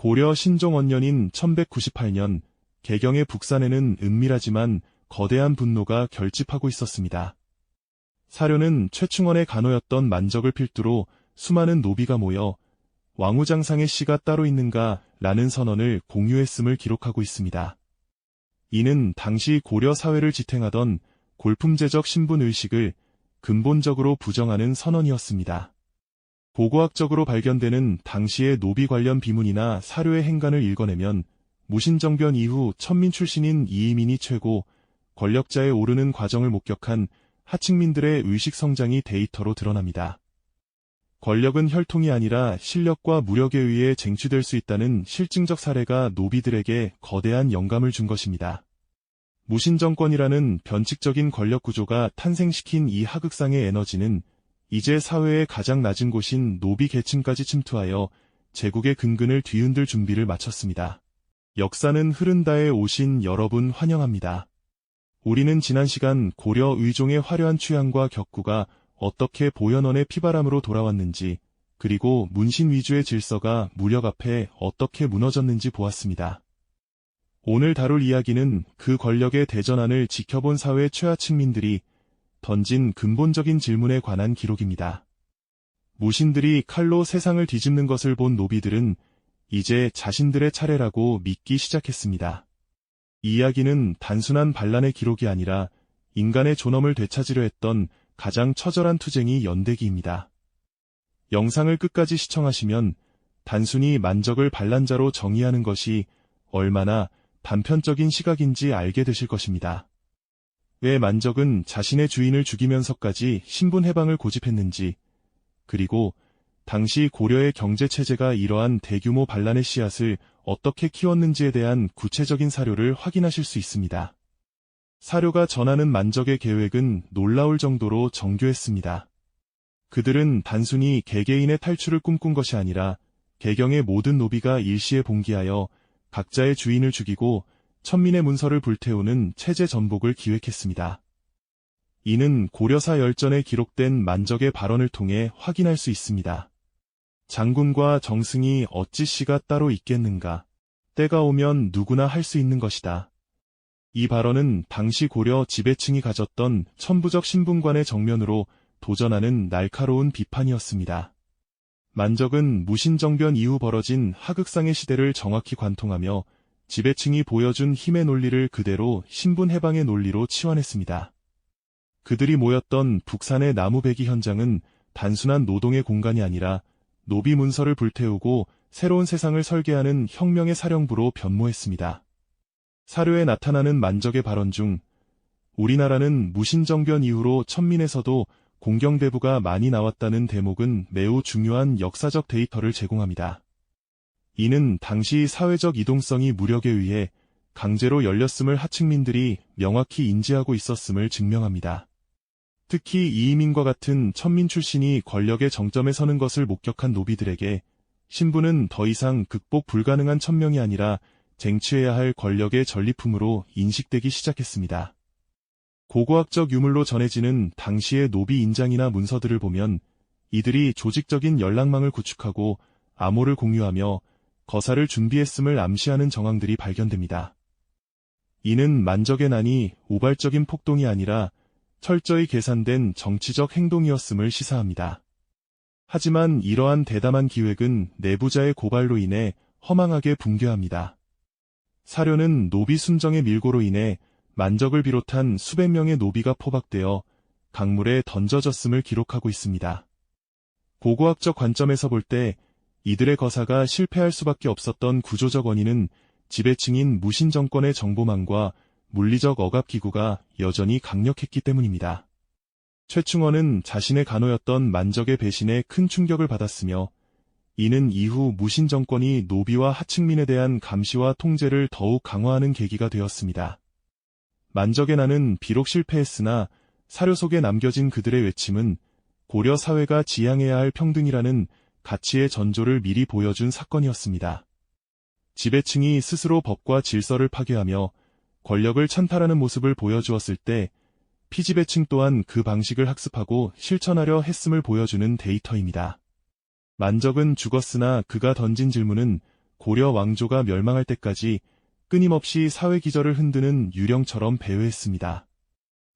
고려 신종원년인 1198년 개경의 북산에는 은밀하지만 거대한 분노가 결집하고 있었습니다. 사료는 최충원의 간호였던 만적을 필두로 수많은 노비가 모여 왕우장상의 씨가 따로 있는가 라는 선언을 공유했음을 기록하고 있습니다. 이는 당시 고려 사회를 지탱하던 골품제적 신분 의식을 근본적으로 부정하는 선언이었습니다. 고고학적으로 발견되는 당시의 노비 관련 비문이나 사료의 행간을 읽어내면 무신정변 이후 천민 출신인 이이민이 최고 권력자에 오르는 과정을 목격한 하층민들의 의식 성장이 데이터로 드러납니다. 권력은 혈통이 아니라 실력과 무력에 의해 쟁취될 수 있다는 실증적 사례가 노비들에게 거대한 영감을 준 것입니다. 무신정권이라는 변칙적인 권력 구조가 탄생시킨 이 하극상의 에너지는 이제 사회의 가장 낮은 곳인 노비 계층까지 침투하여 제국의 근근을 뒤흔들 준비를 마쳤습니다. 역사는 흐른다에 오신 여러분 환영합니다. 우리는 지난 시간 고려 의종의 화려한 취향과 격구가 어떻게 보현원의 피바람으로 돌아왔는지, 그리고 문신 위주의 질서가 무력 앞에 어떻게 무너졌는지 보았습니다. 오늘 다룰 이야기는 그 권력의 대전환을 지켜본 사회 최하층민들이 던진 근본적인 질문에 관한 기록입니다. 무신들이 칼로 세상을 뒤집는 것을 본 노비들은 이제 자신들의 차례라고 믿기 시작했습니다. 이 이야기는 단순한 반란의 기록이 아니라 인간의 존엄을 되찾으려 했던 가장 처절한 투쟁이 연대기입니다. 영상을 끝까지 시청하시면 단순히 만적을 반란자로 정의하는 것이 얼마나 단편적인 시각인지 알게 되실 것입니다. 왜 만적은 자신의 주인을 죽이면서까지 신분 해방을 고집했는지, 그리고 당시 고려의 경제체제가 이러한 대규모 반란의 씨앗을 어떻게 키웠는지에 대한 구체적인 사료를 확인하실 수 있습니다. 사료가 전하는 만적의 계획은 놀라울 정도로 정교했습니다. 그들은 단순히 개개인의 탈출을 꿈꾼 것이 아니라 개경의 모든 노비가 일시에 봉기하여 각자의 주인을 죽이고 천민의 문서를 불태우는 체제 전복을 기획했습니다. 이는 고려사 열전에 기록된 만적의 발언을 통해 확인할 수 있습니다. 장군과 정승이 어찌 씨가 따로 있겠는가. 때가 오면 누구나 할 수 있는 것이다. 이 발언은 당시 고려 지배층이 가졌던 천부적 신분관의 정면으로 도전하는 날카로운 비판이었습니다. 만적은 무신정변 이후 벌어진 하극상의 시대를 정확히 관통하며 지배층이 보여준 힘의 논리를 그대로 신분 해방의 논리로 치환했습니다. 그들이 모였던 북산의 나무배기 현장은 단순한 노동의 공간이 아니라 노비 문서를 불태우고 새로운 세상을 설계하는 혁명의 사령부로 변모했습니다. 사료에 나타나는 만적의 발언 중 우리나라는 무신정변 이후로 천민에서도 공경대부가 많이 나왔다는 대목은 매우 중요한 역사적 데이터를 제공합니다. 이는 당시 사회적 이동성이 무력에 의해 강제로 열렸음을 하층민들이 명확히 인지하고 있었음을 증명합니다. 특히 이이민과 같은 천민 출신이 권력의 정점에 서는 것을 목격한 노비들에게 신분은 더 이상 극복 불가능한 천명이 아니라 쟁취해야 할 권력의 전리품으로 인식되기 시작했습니다. 고고학적 유물로 전해지는 당시의 노비 인장이나 문서들을 보면 이들이 조직적인 연락망을 구축하고 암호를 공유하며 거사를 준비했음을 암시하는 정황들이 발견됩니다. 이는 만적의 난이 우발적인 폭동이 아니라 철저히 계산된 정치적 행동이었음을 시사합니다. 하지만 이러한 대담한 기획은 내부자의 고발로 인해 허망하게 붕괴합니다. 사료는 노비 순정의 밀고로 인해 만적을 비롯한 수백 명의 노비가 포박되어 강물에 던져졌음을 기록하고 있습니다. 고고학적 관점에서 볼 때 이들의 거사가 실패할 수밖에 없었던 구조적 원인은 지배층인 무신 정권의 정보망과 물리적 억압기구가 여전히 강력했기 때문입니다. 최충원은 자신의 간호였던 만적의 배신에 큰 충격을 받았으며 이는 이후 무신 정권이 노비와 하층민에 대한 감시와 통제를 더욱 강화하는 계기가 되었습니다. 만적의 나는 비록 실패했으나 사료 속에 남겨진 그들의 외침은 고려 사회가 지향해야 할 평등이라는 가치의 전조를 미리 보여준 사건이었습니다. 지배층이 스스로 법과 질서를 파괴하며 권력을 찬탈하는 모습을 보여주었을 때 피지배층 또한 그 방식을 학습하고 실천하려 했음을 보여주는 데이터입니다. 만적은 죽었으나 그가 던진 질문은 고려 왕조가 멸망할 때까지 끊임없이 사회 기절을 흔드는 유령처럼 배회했습니다.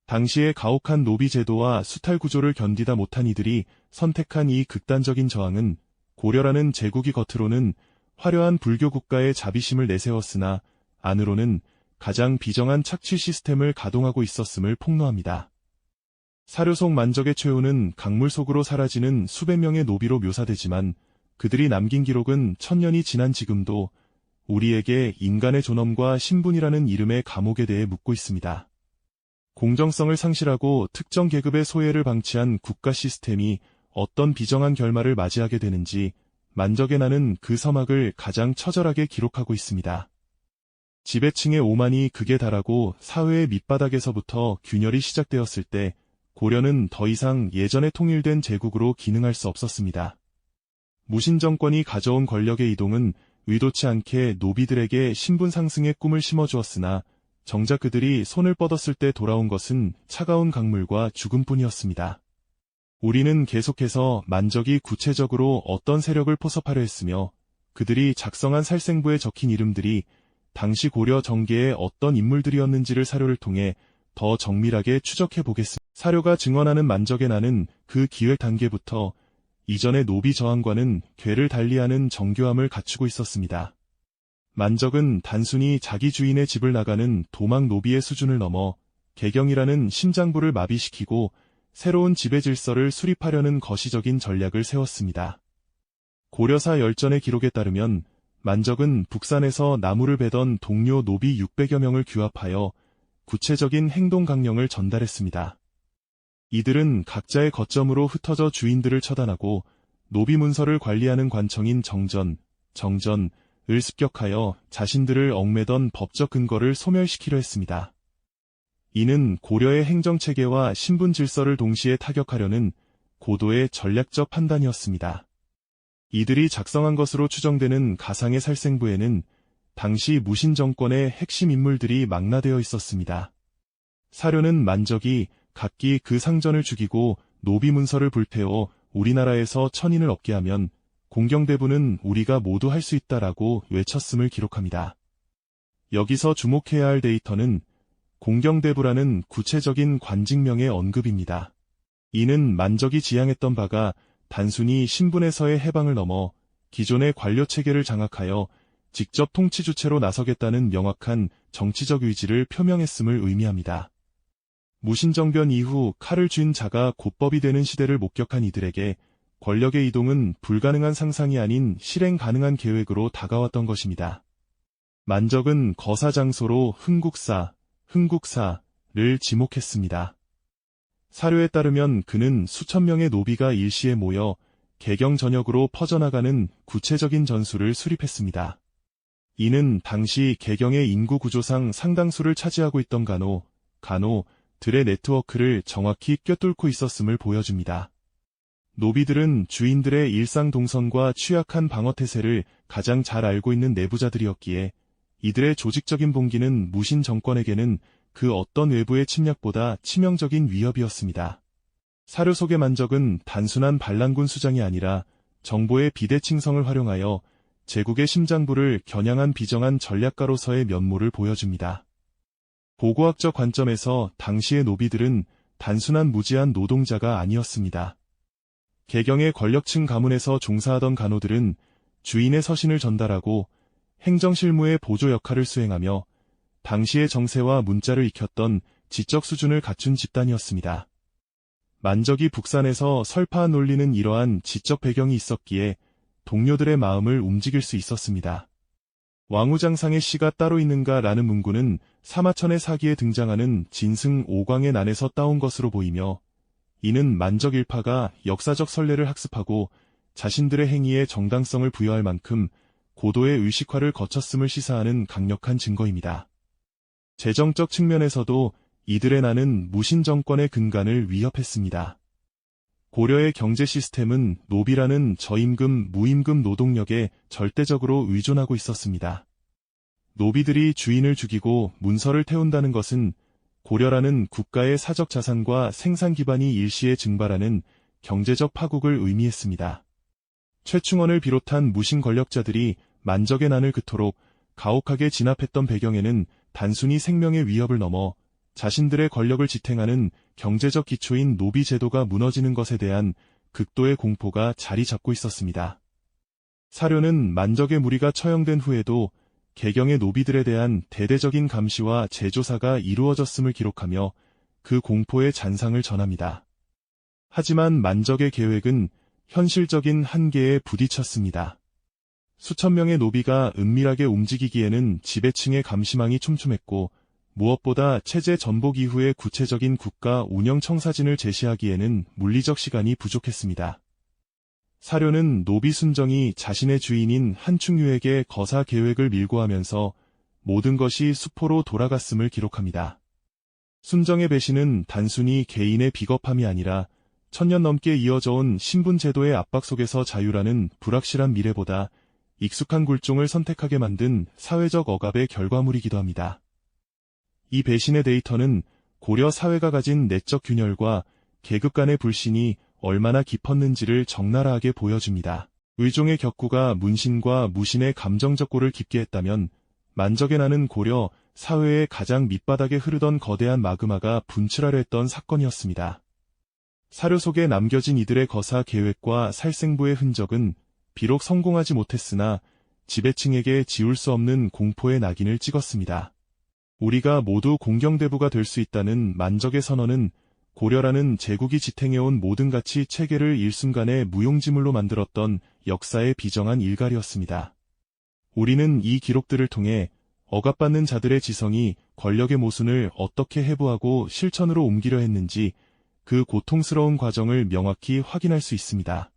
당시의 가혹한 노비 제도와 수탈 구조를 견디다 못한 이들이 선택한 이 극단적인 저항은 고려라는 제국이 겉으로는 화려한 불교 국가의 자비심을 내세웠으나 안으로는 가장 비정한 착취 시스템을 가동하고 있었음을 폭로합니다. 사료 속 만적의 최후는 강물 속으로 사라지는 수백 명의 노비로 묘사되지만 그들이 남긴 기록은 천년이 지난 지금도 우리에게 인간의 존엄과 신분이라는 이름의 감옥에 대해 묻고 있습니다. 공정성을 상실하고 특정 계급의 소외를 방치한 국가 시스템이 어떤 비정한 결말을 맞이하게 되는지 만적의 나는 그 서막을 가장 처절하게 기록하고 있습니다. 지배층의 오만이 극에 달하고 사회의 밑바닥에서부터 균열이 시작되었을 때 고려는 더 이상 예전에 통일된 제국으로 기능할 수 없었습니다. 무신 정권이 가져온 권력의 이동은 의도치 않게 노비들에게 신분 상승의 꿈을 심어주었으나 정작 그들이 손을 뻗었을 때 돌아온 것은 차가운 강물과 죽음뿐이었습니다. 우리는 계속해서 만적이 구체적으로 어떤 세력을 포섭하려 했으며 그들이 작성한 살생부에 적힌 이름들이 당시 고려 정계의 어떤 인물들이었는지를 사료를 통해 더 정밀하게 추적해 보겠습니다. 사료가 증언하는 만적의 나는 그 기획 단계부터 이전의 노비 저항과는 괴를 달리하는 정교함을 갖추고 있었습니다. 만적은 단순히 자기 주인의 집을 나가는 도망 노비의 수준을 넘어 개경이라는 심장부를 마비시키고 새로운 지배 질서를 수립하려는 거시적인 전략을 세웠습니다. 고려사 열전의 기록에 따르면 만적은 북산에서 나무를 베던 동료 노비 600여 명을 규합하여 구체적인 행동 강령을 전달했습니다. 이들은 각자의 거점으로 흩어져 주인들을 처단하고 노비 문서를 관리하는 관청인 정전, 정전, 을 습격하여 자신들을 얽매던 법적 근거를 소멸시키려 했습니다. 이는 고려의 행정체계와 신분 질서를 동시에 타격하려는 고도의 전략적 판단이었습니다. 이들이 작성한 것으로 추정되는 가상의 살생부에는 당시 무신 정권의 핵심 인물들이 망라되어 있었습니다. 사료는 만적이 각기 그 상전을 죽이고 노비 문서를 불태워 우리나라에서 천인을 얻게 하면 공경대부는 우리가 모두 할 수 있다라고 외쳤음을 기록합니다. 여기서 주목해야 할 데이터는 공경대부라는 구체적인 관직명의 언급입니다. 이는 만적이 지향했던 바가 단순히 신분에서의 해방을 넘어 기존의 관료 체계를 장악하여 직접 통치 주체로 나서겠다는 명확한 정치적 의지를 표명했음을 의미합니다. 무신정변 이후 칼을 쥔 자가 곧법이 되는 시대를 목격한 이들에게 권력의 이동은 불가능한 상상이 아닌 실행 가능한 계획으로 다가왔던 것입니다. 만적은 거사 장소로 흥국사, 흥국사를 지목했습니다. 사료에 따르면 그는 수천 명의 노비가 일시에 모여 개경 전역으로 퍼져나가는 구체적인 전술을 수립했습니다. 이는 당시 개경의 인구 구조상 상당수를 차지하고 있던 간호, 간호 들의 네트워크를 정확히 꿰뚫고 있었음을 보여줍니다. 노비들은 주인들의 일상 동선과 취약한 방어 태세를 가장 잘 알고 있는 내부자들이었기에 이들의 조직적인 봉기는 무신 정권에게는 그 어떤 외부의 침략보다 치명적인 위협이었습니다. 사료 속의 만적은 단순한 반란군 수장이 아니라 정보의 비대칭성을 활용하여 제국의 심장부를 겨냥한 비정한 전략가로서의 면모를 보여줍니다. 고고학적 관점에서 당시의 노비들은 단순한 무지한 노동자가 아니었습니다. 개경의 권력층 가문에서 종사하던 간호들은 주인의 서신을 전달하고 행정실무의 보조 역할을 수행하며 당시의 정세와 문자를 익혔던 지적 수준을 갖춘 집단이었습니다. 만적이 북산에서 설파 논리는 이러한 지적 배경이 있었기에 동료들의 마음을 움직일 수 있었습니다. 왕우장상의 시가 따로 있는가라는 문구는 사마천의 사기에 등장하는 진승 오광의 난에서 따온 것으로 보이며 이는 만적 일파가 역사적 선례를 학습하고 자신들의 행위에 정당성을 부여할 만큼 고도의 의식화를 거쳤음을 시사하는 강력한 증거입니다. 재정적 측면에서도 이들의 나는 무신 정권의 근간을 위협했습니다. 고려의 경제 시스템은 노비라는 저임금, 무임금 노동력에 절대적으로 의존하고 있었습니다. 노비들이 주인을 죽이고 문서를 태운다는 것은 고려라는 국가의 사적 자산과 생산 기반이 일시에 증발하는 경제적 파국을 의미했습니다. 최충원을 비롯한 무신 권력자들이 만적의 난을 그토록 가혹하게 진압했던 배경에는 단순히 생명의 위협을 넘어 자신들의 권력을 지탱하는 경제적 기초인 노비 제도가 무너지는 것에 대한 극도의 공포가 자리 잡고 있었습니다. 사료는 만적의 무리가 처형된 후에도 개경의 노비들에 대한 대대적인 감시와 재조사가 이루어졌음을 기록하며 그 공포의 잔상을 전합니다. 하지만 만적의 계획은 현실적인 한계에 부딪혔습니다. 수천 명의 노비가 은밀하게 움직이기에는 지배층의 감시망이 촘촘했고 무엇보다 체제 전복 이후의 구체적인 국가 운영 청사진을 제시하기에는 물리적 시간이 부족했습니다. 사료는 노비 순정이 자신의 주인인 한충유에게 거사 계획을 밀고 하면서 모든 것이 수포로 돌아갔음을 기록합니다. 순정의 배신은 단순히 개인의 비겁함이 아니라 천년 넘게 이어져온 신분 제도의 압박 속에서 자유라는 불확실한 미래보다 익숙한 굴종을 선택하게 만든 사회적 억압의 결과물이기도 합니다. 이 배신의 데이터는 고려 사회가 가진 내적 균열과 계급 간의 불신이 얼마나 깊었는지를 적나라하게 보여줍니다. 의종의 격구가 문신과 무신의 감정적 골을 깊게 했다면 만적에 나는 고려 사회의 가장 밑바닥에 흐르던 거대한 마그마가 분출하려 했던 사건이었습니다. 사료 속에 남겨진 이들의 거사 계획과 살생부의 흔적은 비록 성공하지 못했으나 지배층에게 지울 수 없는 공포의 낙인을 찍었습니다. 우리가 모두 공경대부가 될 수 있다는 만적의 선언은 고려라는 제국이 지탱해온 모든 가치 체계를 일순간에 무용지물로 만들었던 역사의 비정한 일갈이었습니다. 우리는 이 기록들을 통해 억압받는 자들의 지성이 권력의 모순을 어떻게 해부하고 실천으로 옮기려 했는지 그 고통스러운 과정을 명확히 확인할 수 있습니다.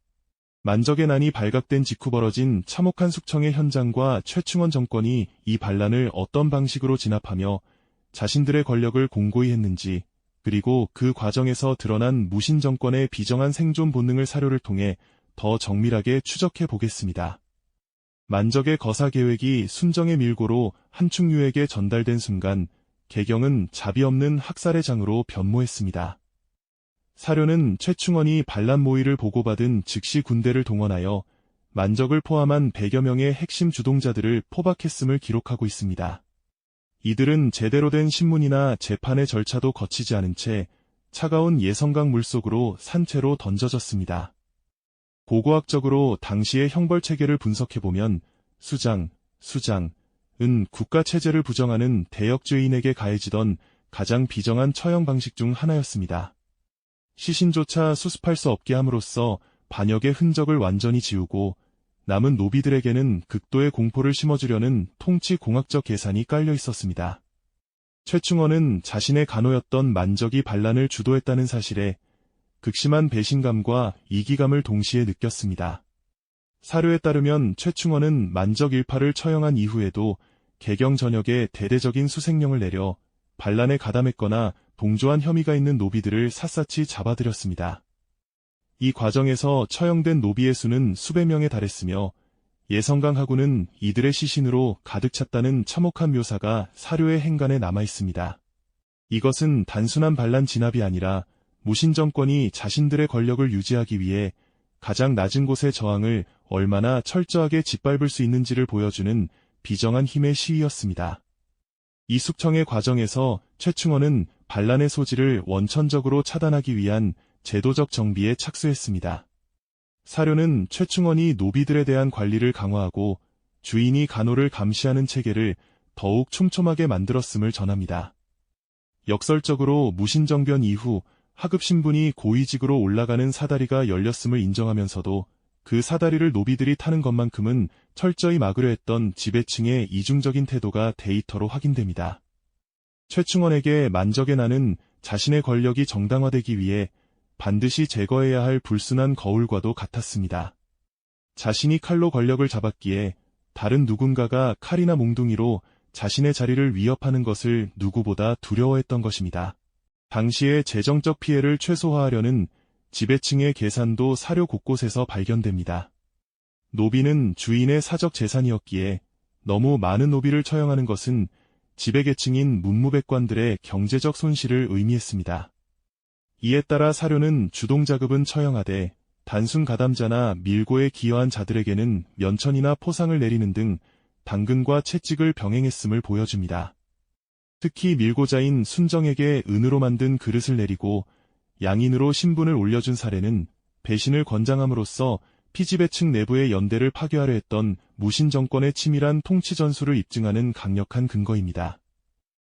만적의 난이 발각된 직후 벌어진 참혹한 숙청의 현장과 최충원 정권이 이 반란을 어떤 방식으로 진압하며 자신들의 권력을 공고히 했는지 그리고 그 과정에서 드러난 무신 정권의 비정한 생존 본능을 사료를 통해 더 정밀하게 추적해 보겠습니다. 만적의 거사 계획이 순정의 밀고로 한충유에게 전달된 순간 개경은 자비 없는 학살의 장으로 변모했습니다. 사료는 최충원이 반란 모의를 보고받은 즉시 군대를 동원하여 만적을 포함한 100여 명의 핵심 주동자들을 포박했음을 기록하고 있습니다. 이들은 제대로 된 신문이나 재판의 절차도 거치지 않은 채 차가운 예성강 물속으로 산채로 던져졌습니다. 고고학적으로 당시의 형벌 체계를 분석해보면 수장, 수장, 은 국가체제를 부정하는 대역죄인에게 가해지던 가장 비정한 처형 방식 중 하나였습니다. 시신조차 수습할 수 없게 함으로써 반역의 흔적을 완전히 지우고 남은 노비들에게는 극도의 공포를 심어주려는 통치 공학적 계산이 깔려 있었습니다. 최충원은 자신의 간호였던 만적이 반란을 주도했다는 사실에 극심한 배신감과 이기감을 동시에 느꼈습니다. 사료에 따르면 최충원은 만적 일파를 처형한 이후에도 개경 전역에 대대적인 수색령을 내려 반란에 가담했거나 동조한 혐의가 있는 노비들을 샅샅이 잡아들였습니다. 이 과정에서 처형된 노비의 수는 수백 명에 달했으며 예성강 하구는 이들의 시신으로 가득 찼다는 참혹한 묘사가 사료의 행간에 남아 있습니다. 이것은 단순한 반란 진압이 아니라 무신 정권이 자신들의 권력을 유지하기 위해 가장 낮은 곳의 저항을 얼마나 철저하게 짓밟을 수 있는지를 보여주는 비정한 힘의 시위였습니다. 이 숙청의 과정에서 최충원은 반란의 소지를 원천적으로 차단하기 위한 제도적 정비에 착수했습니다. 사료는 최충원이 노비들에 대한 관리를 강화하고 주인이 간호를 감시하는 체계를 더욱 촘촘하게 만들었음을 전합니다. 역설적으로 무신정변 이후 하급 신분이 고위직으로 올라가는 사다리가 열렸음을 인정하면서도 그 사다리를 노비들이 타는 것만큼은 철저히 막으려 했던 지배층의 이중적인 태도가 데이터로 확인됩니다. 최충원에게 만적의 나는 자신의 권력이 정당화되기 위해 반드시 제거해야 할 불순한 거울과도 같았습니다. 자신이 칼로 권력을 잡았기에 다른 누군가가 칼이나 몽둥이로 자신의 자리를 위협하는 것을 누구보다 두려워했던 것입니다. 당시의 재정적 피해를 최소화하려는 지배층의 계산도 사료 곳곳에서 발견됩니다. 노비는 주인의 사적 재산이었기에 너무 많은 노비를 처형하는 것은 지배계층인 문무백관들의 경제적 손실을 의미했습니다. 이에 따라 사료는 주동자급은 처형하되 단순 가담자나 밀고에 기여한 자들에게는 면천이나 포상을 내리는 등 당근과 채찍을 병행했음을 보여줍니다. 특히 밀고자인 순정에게 은으로 만든 그릇을 내리고 양인으로 신분을 올려준 사례는 배신을 권장함으로써 피지배층 내부의 연대를 파괴하려 했던 무신 정권의 치밀한 통치 전술을 입증하는 강력한 근거입니다.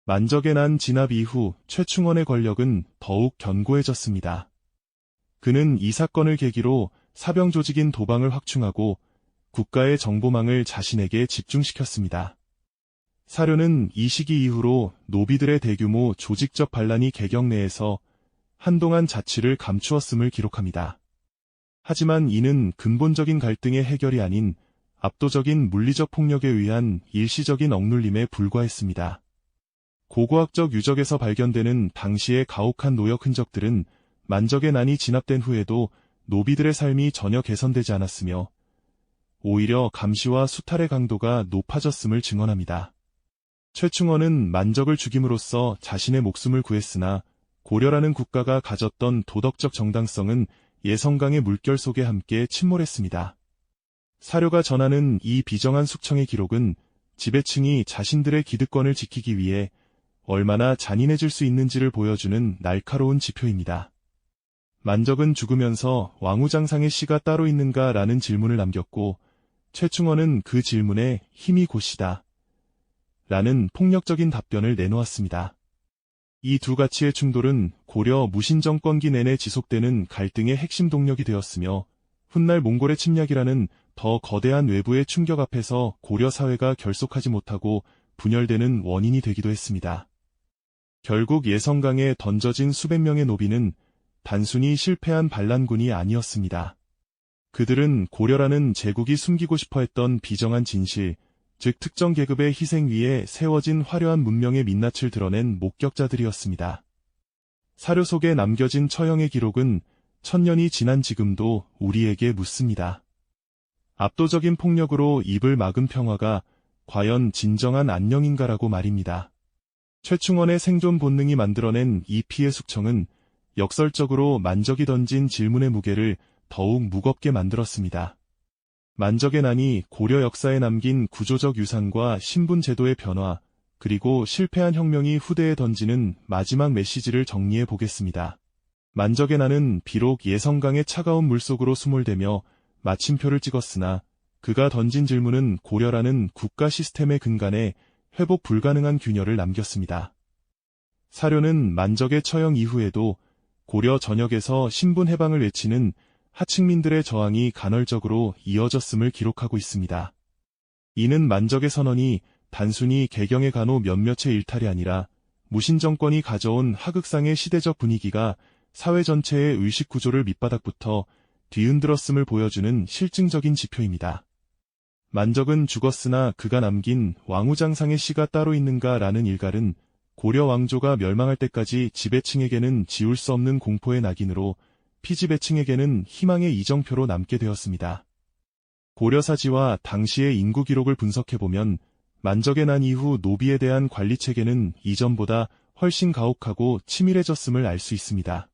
만적의 난 진압 이후 최충원의 권력은 더욱 견고해졌습니다. 그는 이 사건을 계기로 사병 조직인 도방을 확충하고 국가의 정보망을 자신에게 집중시켰습니다. 사료는 이 시기 이후로 노비들의 대규모 조직적 반란이 개경 내에서 한동안 자취를 감추었음을 기록합니다. 하지만 이는 근본적인 갈등의 해결이 아닌 압도적인 물리적 폭력에 의한 일시적인 억눌림에 불과했습니다. 고고학적 유적에서 발견되는 당시의 가혹한 노역 흔적들은 만적의 난이 진압된 후에도 노비들의 삶이 전혀 개선되지 않았으며 오히려 감시와 수탈의 강도가 높아졌음을 증언합니다. 최충원은 만적을 죽임으로써 자신의 목숨을 구했으나 고려라는 국가가 가졌던 도덕적 정당성은 예성강의 물결 속에 함께 침몰했습니다. 사료가 전하는 이 비정한 숙청의 기록은 지배층이 자신들의 기득권을 지키기 위해 얼마나 잔인해질 수 있는지를 보여주는 날카로운 지표입니다. 만적은 죽으면서 왕우장상의 씨가 따로 있는가 라는 질문을 남겼고 최충원은 그 질문에 힘이 곧이다. 라는 폭력적인 답변을 내놓았습니다. 이 두 가치의 충돌은 고려 무신정권기 내내 지속되는 갈등의 핵심 동력이 되었으며 훗날 몽골의 침략이라는 더 거대한 외부의 충격 앞에서 고려 사회가 결속하지 못하고 분열되는 원인이 되기도 했습니다. 결국 예성강에 던져진 수백 명의 노비는 단순히 실패한 반란군이 아니었습니다. 그들은 고려라는 제국이 숨기고 싶어 했던 비정한 진실, 즉 특정 계급의 희생 위에 세워진 화려한 문명의 민낯을 드러낸 목격자들이었습니다. 사료 속에 남겨진 처형의 기록은 천년이 지난 지금도 우리에게 묻습니다. 압도적인 폭력으로 입을 막은 평화가 과연 진정한 안녕인가라고 말입니다. 최충원의 생존 본능이 만들어낸 이 피해 숙청은 역설적으로 만적이 던진 질문의 무게를 더욱 무겁게 만들었습니다. 만적의 난이 고려 역사에 남긴 구조적 유산과 신분 제도의 변화, 그리고 실패한 혁명이 후대에 던지는 마지막 메시지를 정리해 보겠습니다. 만적의 난은 비록 예성강의 차가운 물속으로 수몰되며 마침표를 찍었으나 그가 던진 질문은 고려라는 국가 시스템의 근간에 회복 불가능한 균열을 남겼습니다. 사료는 만적의 처형 이후에도 고려 전역에서 신분 해방을 외치는 하층민들의 저항이 간헐적으로 이어졌음을 기록하고 있습니다. 이는 만적의 선언이 단순히 개경의 간호 몇몇의 일탈이 아니라 무신정권이 가져온 하극상의 시대적 분위기가 사회 전체의 의식 구조를 밑바닥부터 뒤흔들었음을 보여주는 실증적인 지표입니다. 만적은 죽었으나 그가 남긴 왕우장상의 시가 따로 있는가라는 일갈은 고려 왕조가 멸망할 때까지 지배층에게는 지울 수 없는 공포의 낙인으로 피지배층에게는 희망의 이정표로 남게 되었습니다. 고려사지와 당시의 인구 기록을 분석해보면 만적의 난 이후 노비에 대한 관리 체계는 이전보다 훨씬 가혹하고 치밀해졌음을 알 수 있습니다.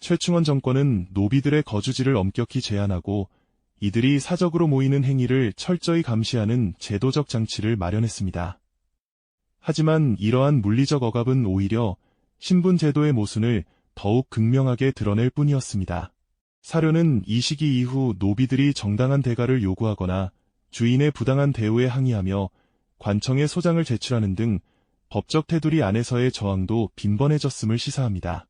최충원 정권은 노비들의 거주지를 엄격히 제한하고 이들이 사적으로 모이는 행위를 철저히 감시하는 제도적 장치를 마련했습니다. 하지만 이러한 물리적 억압은 오히려 신분 제도의 모순을 더욱 극명하게 드러낼 뿐이었습니다. 사료는 이 시기 이후 노비들이 정당한 대가를 요구하거나 주인의 부당한 대우에 항의하며 관청에 소장을 제출하는 등 법적 테두리 안에서의 저항도 빈번해졌음을 시사합니다.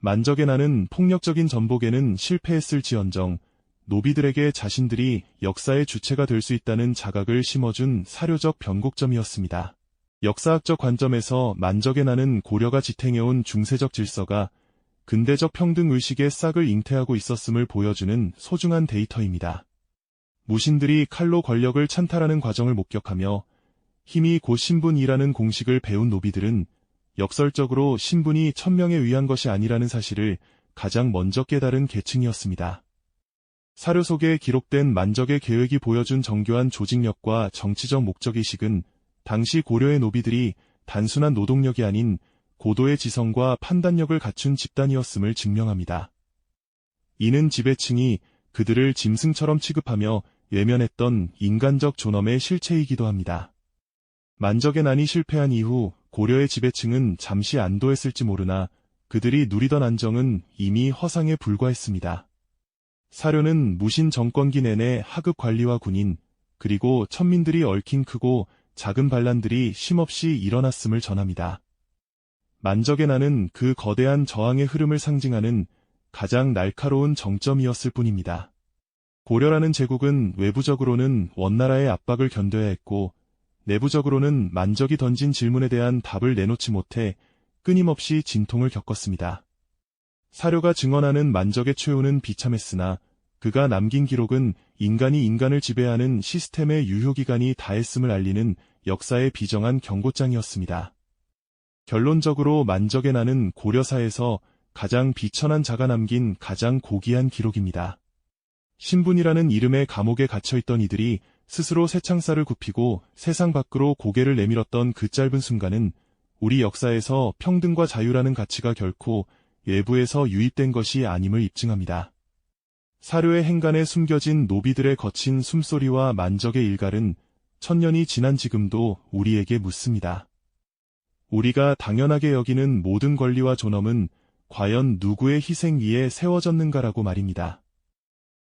만적의 나는 폭력적인 전복에는 실패했을 지언정 노비들에게 자신들이 역사의 주체가 될 수 있다는 자각을 심어준 사료적 변곡점이었습니다. 역사학적 관점에서 만적의 나는 고려가 지탱해온 중세적 질서가 근대적 평등 의식의 싹을 잉태하고 있었음을 보여주는 소중한 데이터입니다. 무신들이 칼로 권력을 찬탈하는 과정을 목격하며 힘이 곧 신분이라는 공식을 배운 노비들은 역설적으로 신분이 천명에 의한 것이 아니라는 사실을 가장 먼저 깨달은 계층이었습니다. 사료 속에 기록된 만적의 계획이 보여준 정교한 조직력과 정치적 목적의식은 당시 고려의 노비들이 단순한 노동력이 아닌 고도의 지성과 판단력을 갖춘 집단이었음을 증명합니다. 이는 지배층이 그들을 짐승처럼 취급하며 외면했던 인간적 존엄의 실체이기도 합니다. 만적의 난이 실패한 이후 고려의 지배층은 잠시 안도했을지 모르나 그들이 누리던 안정은 이미 허상에 불과했습니다. 사료는 무신 정권기 내내 하급 관리와 군인, 그리고 천민들이 얽힌 크고 작은 반란들이 쉼없이 일어났음을 전합니다. 만적의 난은 그 거대한 저항의 흐름을 상징하는 가장 날카로운 정점이었을 뿐입니다. 고려라는 제국은 외부적으로는 원나라의 압박을 견뎌야 했고, 내부적으로는 만적이 던진 질문에 대한 답을 내놓지 못해 끊임없이 진통을 겪었습니다. 사료가 증언하는 만적의 최후는 비참했으나 그가 남긴 기록은 인간이 인간을 지배하는 시스템의 유효기간이 다했음을 알리는 역사의 비정한 경고장이었습니다. 결론적으로 만적의 나는 고려사에서 가장 비천한 자가 남긴 가장 고귀한 기록입니다. 신분이라는 이름의 감옥에 갇혀있던 이들이 스스로 새창살을 굽히고 세상 밖으로 고개를 내밀었던 그 짧은 순간은 우리 역사에서 평등과 자유라는 가치가 결코 외부에서 유입된 것이 아님을 입증합니다. 사료의 행간에 숨겨진 노비들의 거친 숨소리와 만적의 일갈은 천년이 지난 지금도 우리에게 묻습니다. 우리가 당연하게 여기는 모든 권리와 존엄은 과연 누구의 희생 위에 세워졌는가라고 말입니다.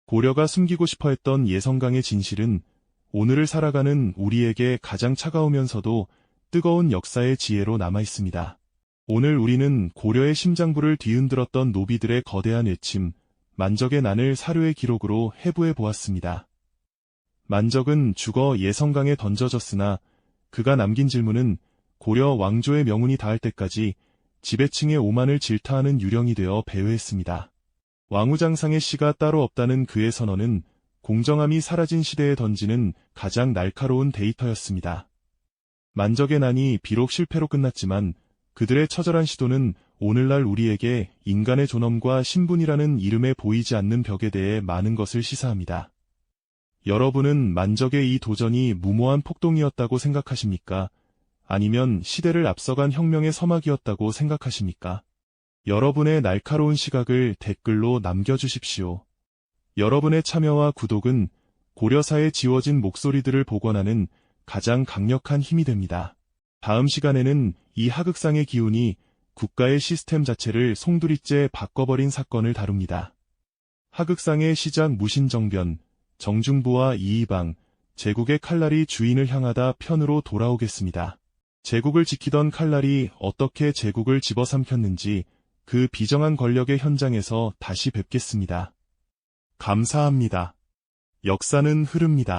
고려가 숨기고 싶어 했던 예성강의 진실은 오늘을 살아가는 우리에게 가장 차가우면서도 뜨거운 역사의 지혜로 남아 있습니다. 오늘 우리는 고려의 심장부를 뒤흔들었던 노비들의 거대한 외침, 만적의 난을 사료의 기록으로 해부해 보았습니다. 만적은 죽어 예성강에 던져졌으나 그가 남긴 질문은 고려 왕조의 명운이 닿을 때까지 지배층의 오만을 질타하는 유령이 되어 배회했습니다. 왕우장상의 시가 따로 없다는 그의 선언은 공정함이 사라진 시대에 던지는 가장 날카로운 데이터였습니다. 만적의 난이 비록 실패로 끝났지만 그들의 처절한 시도는 오늘날 우리에게 인간의 존엄과 신분이라는 이름에 보이지 않는 벽에 대해 많은 것을 시사합니다. 여러분은 만적의 이 도전이 무모한 폭동이었다고 생각하십니까? 아니면 시대를 앞서간 혁명의 서막이었다고 생각하십니까? 여러분의 날카로운 시각을 댓글로 남겨주십시오. 여러분의 참여와 구독은 고려사에 지워진 목소리들을 복원하는 가장 강력한 힘이 됩니다. 다음 시간에는 이 하극상의 기운이 국가의 시스템 자체를 송두리째 바꿔버린 사건을 다룹니다. 하극상의 시작 무신정변, 정중부와 이이방, 제국의 칼날이 주인을 향하다 편으로 돌아오겠습니다. 제국을 지키던 칼날이 어떻게 제국을 집어삼켰는지 그 비정한 권력의 현장에서 다시 뵙겠습니다. 감사합니다. 역사는 흐릅니다.